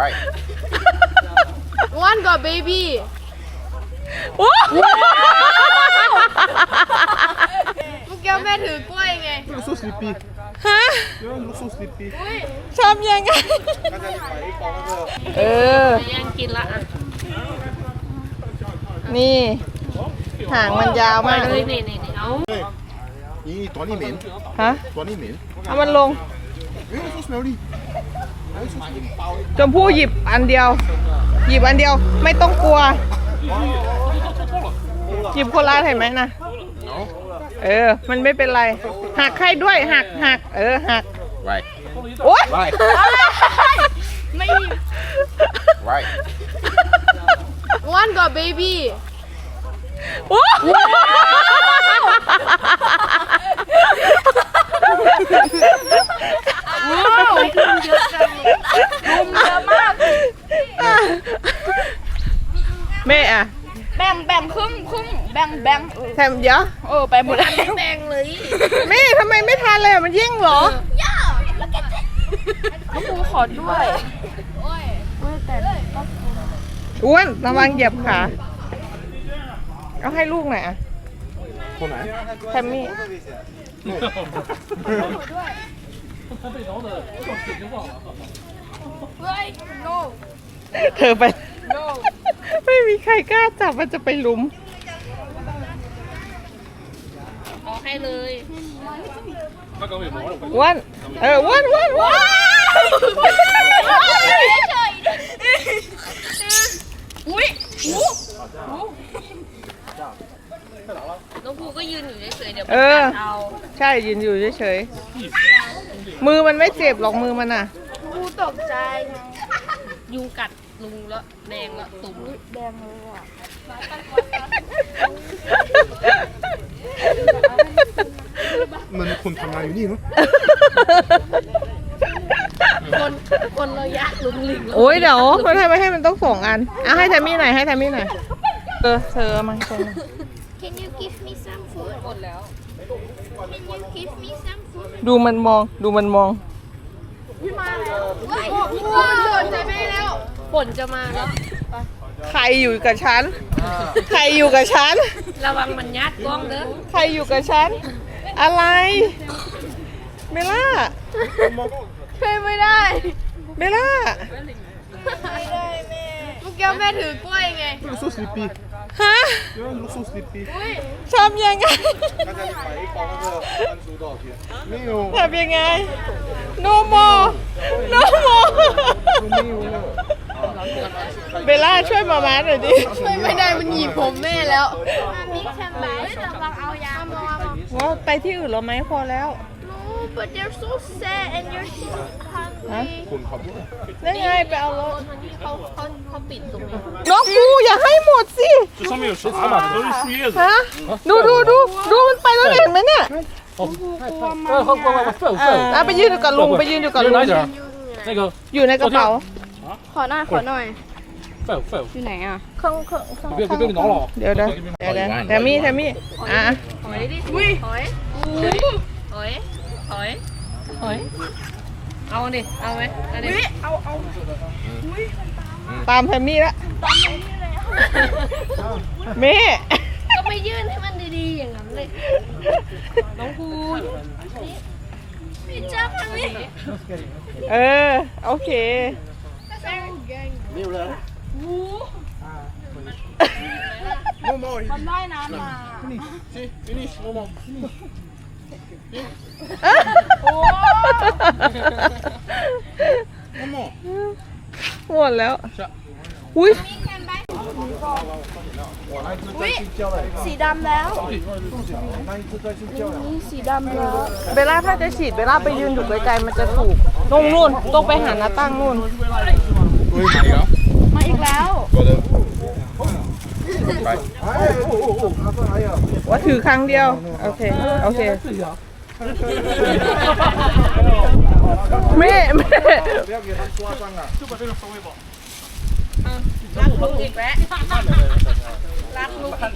Right. ว่านก่อนเบบี้โอ้เมื่อกี้แม่ถือกล้วยไง Look so sleepy. ฮะ You look so sleepy. ชอบยังไง เออ ยังกินละอะนี่ หางมันยาวมากนี่นี่นี่เอา咦，ตัวนี้เหม็นฮะ ตัวนี้เหม็น เอามันลงเอ้ย so smelly ชมพู่หยิบอันเดียว หยิบอันเดียวไม่ต้องกลัว หยิบคนละเห็นไหมนะ No เออ มันไม่เป็นไร หักให้ด้วยหักหักเออหัก Right โอ๊ย Right ไม่ Right ว่านก่อนเบบี้โอ๊ยแม่อะ แบ่งแบ่งครึ่งครึ่งแบ่ง แบ่งแถมเดี๋ยวเออไปหมดแล้วแดงเลยแม่ทำไมไม่ทานเลยอะมันแย่งเหรอน้องปูขอด้วยอ้วนระวังเหยียบขาเอาให้ลูกหน่อยอะคนไหนแทมมี่เฮ้ย no เธอไป ไม่มีใครกล้าจับมันจะไปลุม เอาให้เลยอ้วนเอออ้วนอ้วนอ้วนอุ้ยน้องภูก็ยืนอยู่เฉยๆเดี๋ยวเออเอาใช่ยืนอยู่เฉยๆมือมันไม่เจ็บหรอกมือมันอะปูตกใจยุงกัดลุงแล้วแดงแล้วตุ่มแดงเลยอะ มันคนทำงานอยู่นี่เนาะคนคนระยะลุงลิงโอ้ยเดี๋ยวเขาทำไมให้มันต้องสองอันอะให้แทมมี่หน่อยให้แทมมี่หน่อยเออเธอเอามาคนหนึ่ง Can you give me some food หมดแล้ว Can you give me some food ดูมันมองดูมันมองเฮ้ยสนใจแม่แล้วฝนจะมาแล้ว ใครอยู่กับฉัน ใครอยู่กับฉัน ระวังมันยัดกล้องเด้อ ใครอยู่กับฉัน อะไร เมล่า ช่วยไม่ได้ เมล่า เมื่อกี้แม่ถือกล้วยไง Look so sleepy ฮะ You look so sleepy ทำยังไง 大家你买一包那个番薯多少钱？没有， ทำยังไง no more no more 没有了。 เบลล่า ช่วยมาม้าหน่อยดิ ช่วยไม่ได้มันหยีบผมแม่แล้ว มามิแคมไบระวังเอายามา ว่าไปที่อื่นเราไหมพอแล้ว No but they're so sad and you're so ฮะ hungry คนขับรถ ได้ไงไปเอารถ คนที่เขาเขาเขาปิดตรงนี้ น้องกูอย่าให้หมดสิ 这上面有食材嘛，都是树叶子。 ฮะ ดูดูดูดูมันไปแล้วเห็นไหมเนี่ย 呃，快快快，废物废物！ อ่ะไปยืนอยู่กับลุงไปยืนอยู่กับ 这 ลุง 哪一点儿？那个 อยู่ในกระเป๋า ขอหน่อยขอหน่อย เล่ลอยู่ไหนอะเครื่องเครื่องเครื่องเวยเบี้ยน้องหรอเดี๋ยวเดี๋ยวเดี๋ยวแทมมี่แทมมีอะหอยดิหอยหอยหอยหอยเอาดิเอาไหมเอาดิเอาเอาอุ้ยตามแทมมี่ละตามแทมมี่เลยม่ก็ไปยื่นให้มันดีๆอย่างนั้นเลยน้องคุณม่จับมันเลยเออโอเค New love. Momo. Finish. See, finish, Momo. Momo. หมดแล้ว อุ้ยอุ้ยสีดำแล้ว นี่สีดำแล้ว เบลล่าถ้าจะฉีดเบลล่าไปยืนอยู่ไกลๆมันจะถูกตรงนู่นตรงไปหาหน้าตั้งนู่นอุ้ Oi, Maria. กแล้วว่าถือครั้งเดียว โอเค โอเค ไม่ไม่รักลูกอีกแล้วรักลูกอี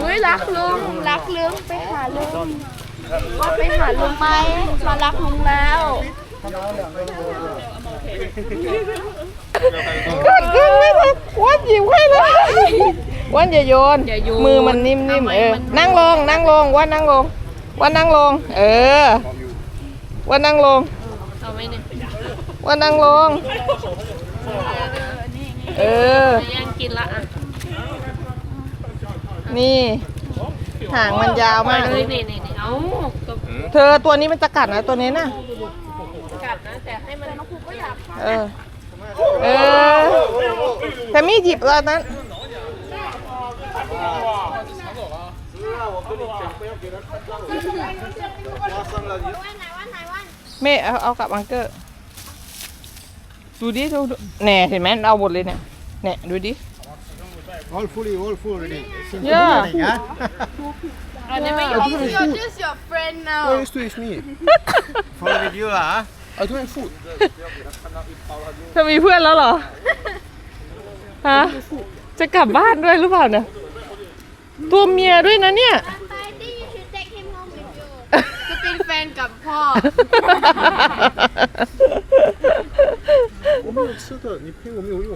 อุ้ยรักลุงรักลุงไปหาลุงว่าไปหาลุงไหมมารักลุงแล้ว กิดขึ้นไม่ทันอ้วันหยิบให้เลยอ้วันอย่าโยน อย่าโยนมือมันนิ่มทำไมๆเออมันนั่งลง นั่งลงอ้วันนั่งลงอ้วันนั่งลง เอออ้วันนั่งลงเอาไหมเนี่ยอ้วันนั่งลง เออจะแย่งกินละอะนี่หางมันยาวมามากเลยนี่นี่นี่เอาก็เธอตัวนี้มันจะกัดนะตัวนี้น่ะ กัดนะแต่ให้มัน เออ เออแต่มีหยิบแล้วนั้นเม่เอาเอากลับบังเกอร์ ดูดิดูดูแหน่เห็นไหมเอาหมดเลยเนี่ยแหน่ดูดิ all fully all full already Yeah. yeah อันนี้ไม่ยอม You're just your friend now Where is to is me follow with you lah I don't have food เธอมีเพื่อนแล้วเหรอ ฮะ จะกลับบ้านด้วยหรือเปล่าเนี่ย ตัวเมียด้วยนะเนี่ย I think you should take him home with you จะเป็นแฟนกับพ่อ 我没有吃的你陪我没有用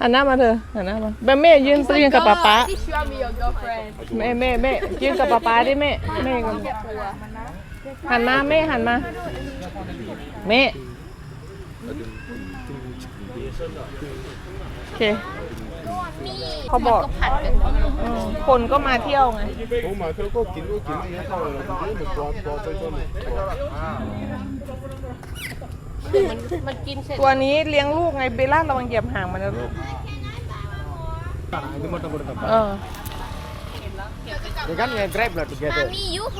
หันหน้ามาเธอหันหน้ามาแม่แม่ยืนยืนกับป๊าป๊า ที่ชื่อ me your girlfriend แม่แม่แม่ยืนกับป๊าป๊าดิแม่แม่กัน หันมาเม่หันมา เม่โอเคเขาบอกคนก็มาเที่ยวไงผมมาเที่ยวก็กินก็กินอม่เยอะเท่าไหร่หรอกมันปลอดปลอดใจจนตัวนี้เลี้ยงลูกไงเบลล่าระวังเหยียบห่างมันนะลูกเออ They can grab blood together. Mommy, ามียูโฮ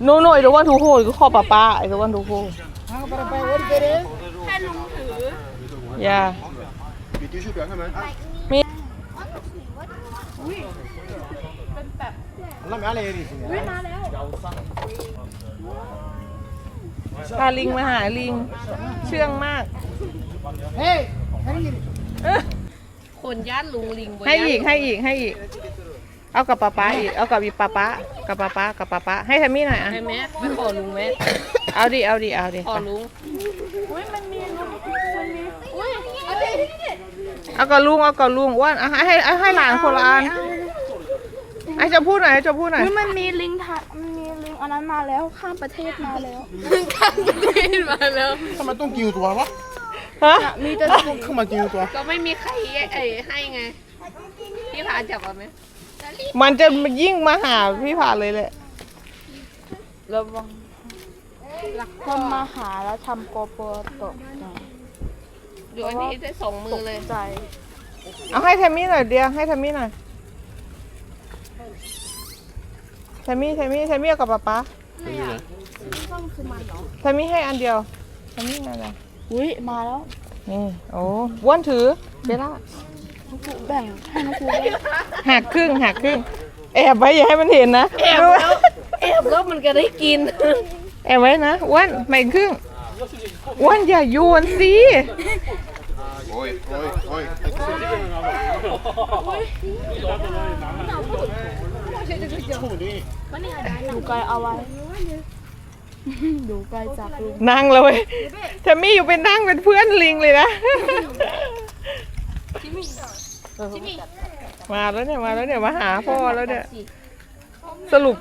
No, no, I don't want to hold. You call Papa. I don't want to hold. Yeah. Me. แล้วแม่อะไรดิมาแล้วพาลิงมาหาลิง เชื่องมาก เฮ้ยคนย่านลุงลิงให้อีกให้อีกให้อีก เอากับป้าป้าอีก เอากับอีป้าป้า กับป้าป้ากับป้าป้าให้ทามี่หน่อยอะ ให้แม่ไปขอลุงแม่เอาดิ เอาดิ เอาดิ ขอลุงเอากับลุง เอากับลุงอ้วนเอาให้ให้เอาให้หลานคนละอันไอ้จะพูดหน่อยให้จะพูดหน่อยอุ๊ยมันมีลิงทะมันมีลิงอันนั้นมาแล้วข้ามประเทศมาแล้วมาแล้วทำไมต้องกิวตัววะฮะมีแต่เข้ามากิวตัว ก็ไม่มีใครไอ้ให้ไงพี่พาจับเอาไหม มันจะยิ่งมาหาพี่ผาเลยแหละระวังคนมาหาแล้วทำโกโปรตกใจดูอันนี้ได้สองมือเลย ใจ เอาให้แทมมี่หน่อยเดียวให้แทมมี่หน่อยแทมมี่แทมมี่แทมมี่เอากับป๊าป๊าแทมมี่ให้อันเดียวแทมมี่ให้อะไรอุ้ยมาแล้วนี่โอ้ว้วนถือเบลล่าน้อง ครูแบ่งให้น้องครูด้วยหักครึ่งหักครึ่ง แอบไว้อย่าให้มันเห็นนะแอบแล้วแอบแล้วมันก็ได้กิน แอบไว้นะอ้วนแบ่งครึ่งอ้วนอย่าโยนสิ โอ้ยโอ้ยโอ้ยอยู่ไกลเอาไว้อยู่ไกลจากลุงนั่งเลยแทมมี่อยู่เป็นนั่งเป็นเพื่อนลิงเลยนะ มาแล้วเนี่ยมาแล้วเนี่ยมาหาพ่อแล้วเนี่ย สรุป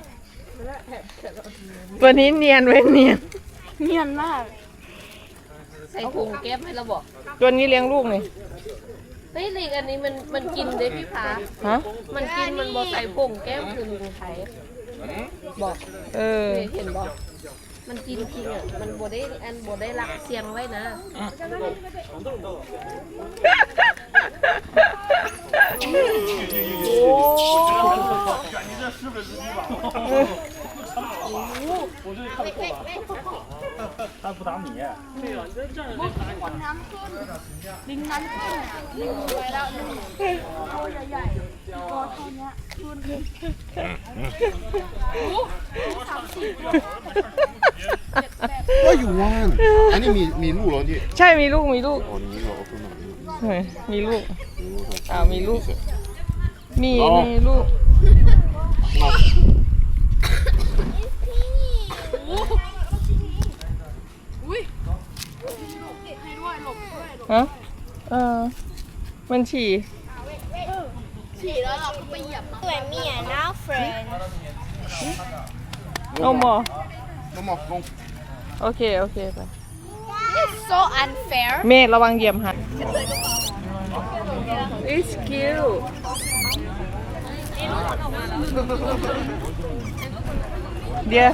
ตัวนี้เนียนเว้ยเนียน เนียนมาก ใส่พุงแก้มให้เราบอก ตัวนี้เลี้ยงลูกนี่เฮ้ยลิงอันนี้มันมันกินได้พี่พาฮะ มันกินมันบอกใส่พุงแก้มคือลุงไทยบอก เออเคยเห็นบอก มันกินจริงอะ มันบ่ได้อันบ่ได้รักเสียงไว้นะ 他不打你。 คนน้ำขึ้นลิงน้ำขึ้นลิงไปแล้วลิงตัวใหญ่ๆตัวเท่าเนี้ยขึ้นสามสี่ตัว What you want อันนี้มีมีลูกเหรอที่ ใช่มีลูกมีลูก อ๋อมี เหรอคุณหมอเฮ้ยมีลูกอ้าวมีลูก มีมีลูกเฮะ เออ มันฉี่ฉี่แล้วเราก็ไปเหยียบเหมือนมีอะ now friend เอาหมอน้องหมอกลง โอเค โอเค ไป It's so unfair เมฆระวังเหยียบหัน It's cute เดี๋ยว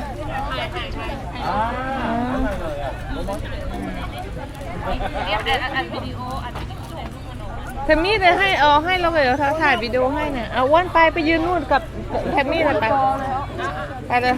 แทมมี่เลยให้เอาให้เราเลยเดี๋ยวถ่ายวิดีโอให้เนี่ยเอาอ้วนไปไปยืนนู่นกับแทมมี่เลยไปไปเลย